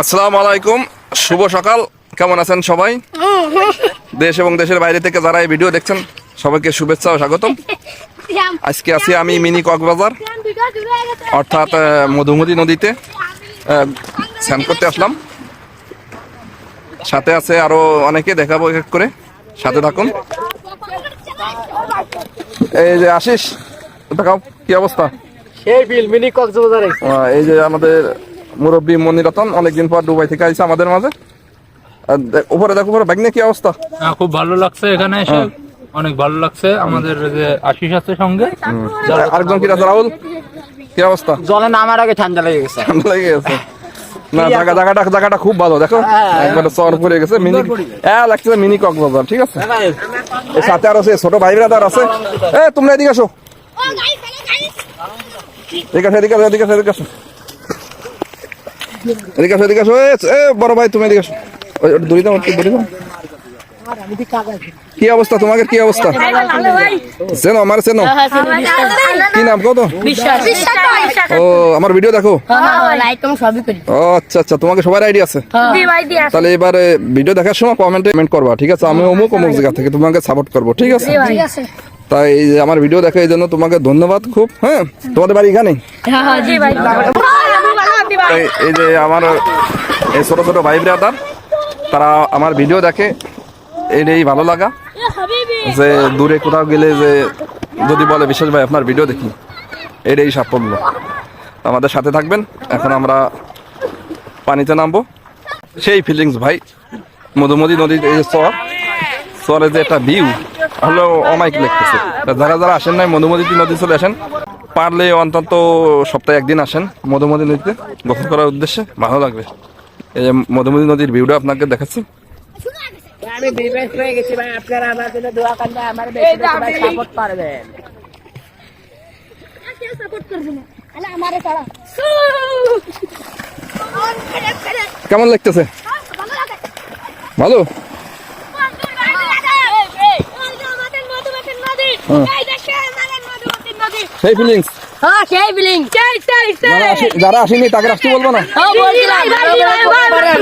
আসসালামু আলাইকুম শুভ সকাল কেমন আছেন সবাই? দেশ এবং দেশের বাইরে থেকে যারা এই ভিডিও দেখছেন সবাইকে শুভেচ্ছা ও স্বাগতম। আজকে আছি আমি মিনি কক্সবাজার অর্থাৎ মধুমতি নদীতে স্নান করতে আসলাম। সাথে আছে আরও অনেকে দেখাবো এক এক করে। সাথে থাকুন। এই যে আশিস দেখাও কি অবস্থা? মিনি এই যে আমাদের মুরব্বী মনিরতন অনেকদিন পর দুবাই থেকে আইসে আমাদের মাঝে। উপরে দেখো উপরে ব্যাগ নিয়ে কি অবস্থা? হ্যাঁ, খুব ভালো লাগছে এখানে এসে। অনেক ভালো লাগছে। আমাদের যে আশিস আছে সঙ্গে। আর- আরেকজন কি রাহুল? কি অবস্থা? জলে নামার আগে ঠান্ডা লেগে গেছে। ঠান্ডা লেগে গেছে। না জায়গা জায়গাটা জায়গাটা খুব ভালো দেখো। একবারে চর পড়ে গেছে। মিনি হ্যাঁ লাগছে মিনি কক্সবাজার ঠিক আছে। এর সাথে আর আছে ছোট ভাই ব্রাদার আছে। এ তোমরা এদিকে আসো। এদিকে আসো এদিকে আসো এদিকে আসো এদিকে আসো। এদিকে আসো এদিকে আসো। এ, বড় ভাই তুমি এদিকে আসো। দড়ি দাও একটু দড়ি দাও। কি অবস্থা তোমাকে কি অবস্থা? চেনো আমার চেনো? কি নাম কত? ও আমার ভিডিও দেখো? আচ্ছা আচ্ছা তোমাকে সবার আইডি আছে। তাহলে এবারে ভিডিও দেখার সময় কমেন্টে করবা ঠিক আছে? আমি অমুক অমুক জায়গা থেকে তোমাকে সাপোর্ট করব ঠিক আছে? তাই আমার ভিডিও দেখো এই জন্য তোমাকে ধন্যবাদ খুব হ্যাঁ? তোমাদের বাড়ি এখানে এই- যে আমার এই ছোট ছোট ভাই ব্রাদার, তারা আমার ভিডিও দেখে, এটাই ভালো লাগা। যে দূরে কোথাও গেলে যে যদি বলে বিশেষ ভাই, আপনার ভিডিও দেখি। এটাই সাফল্য। আমাদের সাথে থাকবেন, এখন আমরা পানিতে নামবো। সেই ফিলিংস ভাই, মধুমতি নদীর এই চর চরে যে একটা ভিউ হলো অমাইক লাগতেছে। যারা যারা আসেন নাই, মধুমতি নদী চলে আসেন। পারলে অন্তত সপ্তাহে একদিন আসেন মধুমতি নদীতে। গোসল করার উদ্দেশ্যে ভালো লাগবে। এই যে মধুমতি নদীর ভিউটা আপনাকে দেখাচ্ছি। আমি বিবেক হয়ে গেছি ভাই আপনারা আমার জন্য দোয়া করলে আমার বেশি বেশি সাপোর্ট করবেন। কেমন লাগতেছে? ভালো? সেই ফিলিংস হ্যাঁ সেই বিলিং সেই সেই যারা আসে- যারা আসেনি তাকে আসতে বলব না। হ্যাঁ বলছিলাম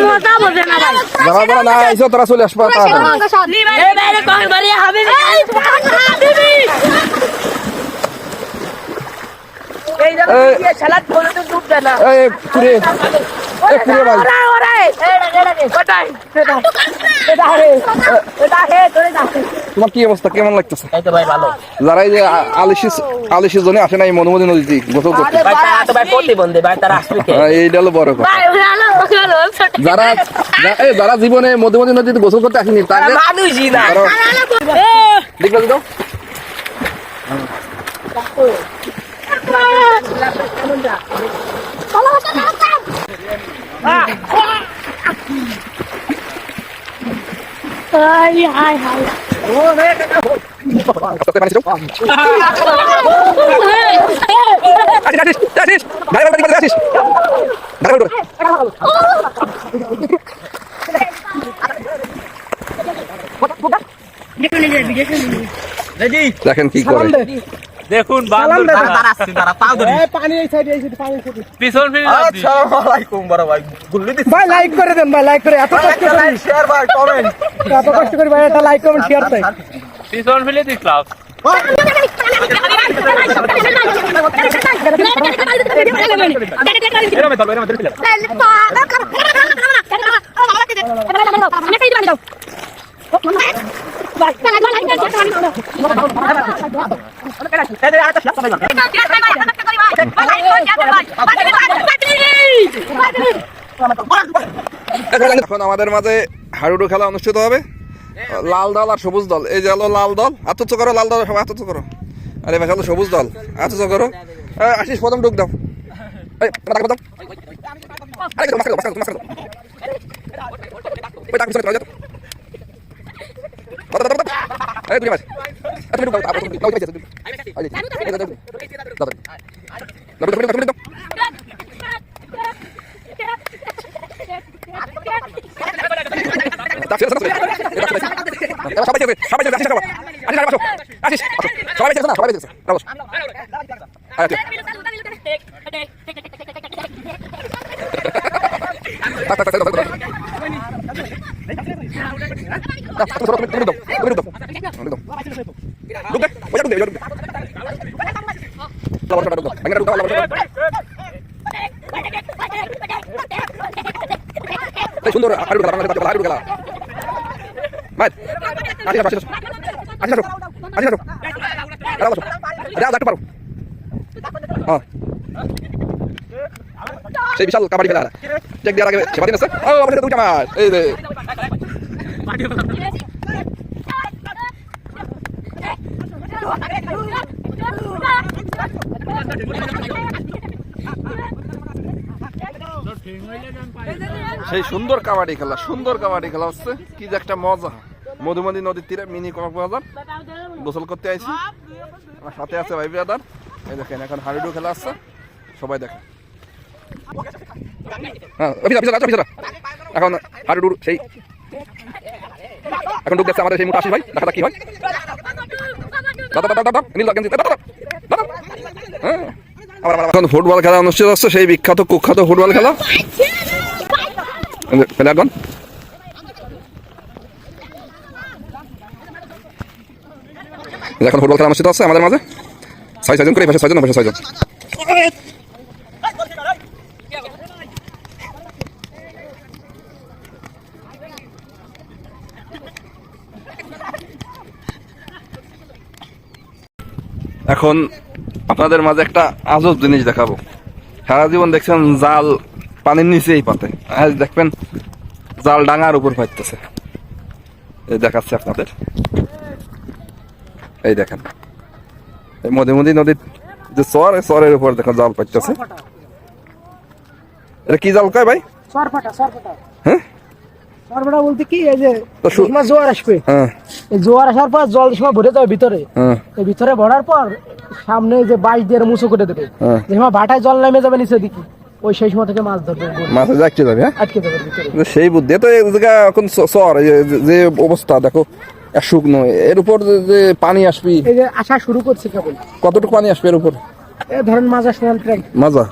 মজা বোঝে না ভাই যারা যারা না আইসো তারা চলে আসবা এই হাবিবি এই জায়গা এই- দিয়ে সালাদ করে তো ডুববে না তোমার কি অবস্থা? কেমন লাগতেছে? এই তো ভাই ভালো। যারা এই যে জনে আসে না এই মধুমতি নদীতে গোসল করতে। ভাই তারা তো ভাই প্রতিবন্ধী ভাই তারা আসবে কে? আহ, এইটা হলো বড় কথা। ভাই ভালো ভালো ছোট যারা যারা জীবনে মধুমতি নদীতে গোসল করতে আসেনি তাদের তো হাই হাই হাই তোকে পানি ছিল আসিস আসিস আসিস ভাই ভাই ভাই আসিস ভাই ভাই দেখেন কি করে দেখুন বান্দর তারা আসছে তারা পাও ধরি। পানি এই সাইডে এই সাইডে পানি এই সাইডে পিছন ফিরে যাচ্ছি। আসসালামু আলাইকুম বড় ভাই। গুল্লি দিন ভাই লাইক করে দেন ভাই লাইক করে। এত কষ্ট করে শেয়ার ভাই কমেন্ট এত কষ্ট করে ভাই একটা লাইক কমেন্ট শেয়ার চাই পিছন ফিরে দিছিলাম এরমে চলো এরমে ধরে আমাদের মাঝে হাডুডু খেলা অনুষ্ঠিত হবে। লাল দল আর সবুজ দল। এই যে লাল দল। আতচ করো, লাল দল সবাই করো। আরে ভাই, হলো সবুজ দল। আতচ করো। আশিস, প্রথম ঢুক দাও। তুমি সবাই তুমি- দাও, তুমি দাও। তুমি দাও। ঢুক দে, ওইটা ঢুক দে, ওইটা ঢুক দে। ছোটা। সুন্দর, পারো। সেই বিশাল কাবাডি খেলা চেক দেওয়ার আগে সেবা দিন আছে ও মাছ এই সেই সুন্দর কাবাডি খেলা, সুন্দর কাবাডি খেলা হচ্ছে। কি যে একটা মজা। মধুমতি নদীর তীরে মিনি কক্সবাজার গোসল করতে আইছি। আমার সাথে আছে ভাই ব্রাদার। এই দেখেন, এখন হাডুডু খেলা আছে। সবাই দেখেন। হ্যাঁ এখন হাডুডুর সেই এখন দেখছে আমাদের সেই আশিস ভাই। দেখা যাক কি হয়? দাদা দাদা দাদা নীল গেঞ্জি। দাদা দাদা দাদা। হ্যাঁ। আবার আবার এখন ফুটবল খেলা অনুষ্ঠিত হচ্ছে সেই বিখ্যাত কুখ্যাত ফুটবল খেলা। প্লেয়ারগণ। এখন ফুটবল খেলা অনুষ্ঠিত হচ্ছে আমাদের মাঝে। ছয় ছয়জন করে ছয়জন ছয়জন এখন আপনাদের মাঝে একটা আজব জিনিস দেখাবো। সারা জীবন দেখছেন জাল পানির নিচেই পাতে। আজ দেখবেন জাল ডাঙার উপর পাইতেছে এই দেখাচ্ছে আপনাদের। এই দেখেন। এই মধুমতি নদীর যে চর, এই চরের উপর দেখেন জাল পাইতেছে এটা কি জাল কয় ভাই? সরফাটা সরফাটা। হ্যাঁ বলতে কি এই যে সময় জোয়ার আসবে। হ্যাঁ। জোয়ার আসার পর জল সময় ভরে যাবে ভিতরে। হ্যাঁ। ভিতরে ভরার পর সামনে যে বাইশ দিয়ে মুছো করে দেবে। হ্যাঁ। সময় ভাটায় জল নেমে যাবে নিচে দিকে। ওই সেই সময় থেকে মাছ ধরবে। মাছে যাবে আটকে ভিতরে। সেই বুদ্ধি তো এখন এই যে- অবস্থা দেখো শুকনো। এর উপর যে- পানি আসবি। এই যে আসা শুরু করছে কেবল। কতটুকু পানি আসবে এর উপর? এ ধরেন মাজা সমান প্রায়। মজা?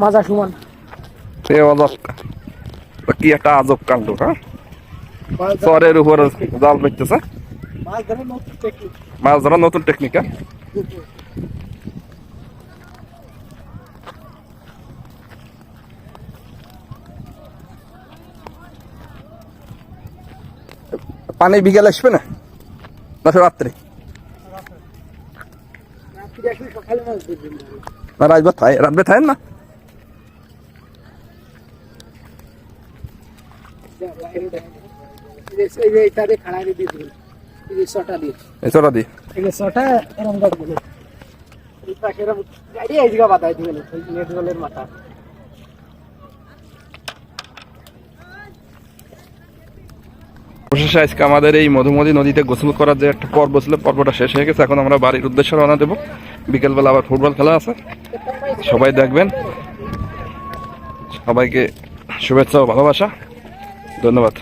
মাজা সমান। এ কি একটা আজব কাণ্ড হ্যাঁ? চরের উপর জাল পেতেছে মাছ ধরে নতুন টেকনিক ধরার নতুন টেকনিক হ্যাঁ পানি বিকেল আসবে না? না রাত্রে? সকালে না রাতবার থাই রাতবে থাই না? এই যে এটা দিয়ে খাড়া দিয়ে দিয়ে দিবেন এই যে ছটা দিয়ে। এই চড়া দি এই যে ছটা এরম রাখবেন এই পাশে এরম গাড়ি এই জায়গা বাতায় দিবেন এই নেট জলের মাথা। অবশেষে আজকে আমাদের এই মধুমতি নদীতে গোসল করার যে একটা পর্ব ছিল পর্বটা শেষ হয়ে গেছে। এখন আমরা বাড়ির উদ্দেশ্যে রওনা দেবো। বিকেলবেলা আবার ফুটবল খেলা আছে। সবাই দেখবেন। সবাইকে শুভেচ্ছা ও ভালোবাসা। ধন্যবাদ।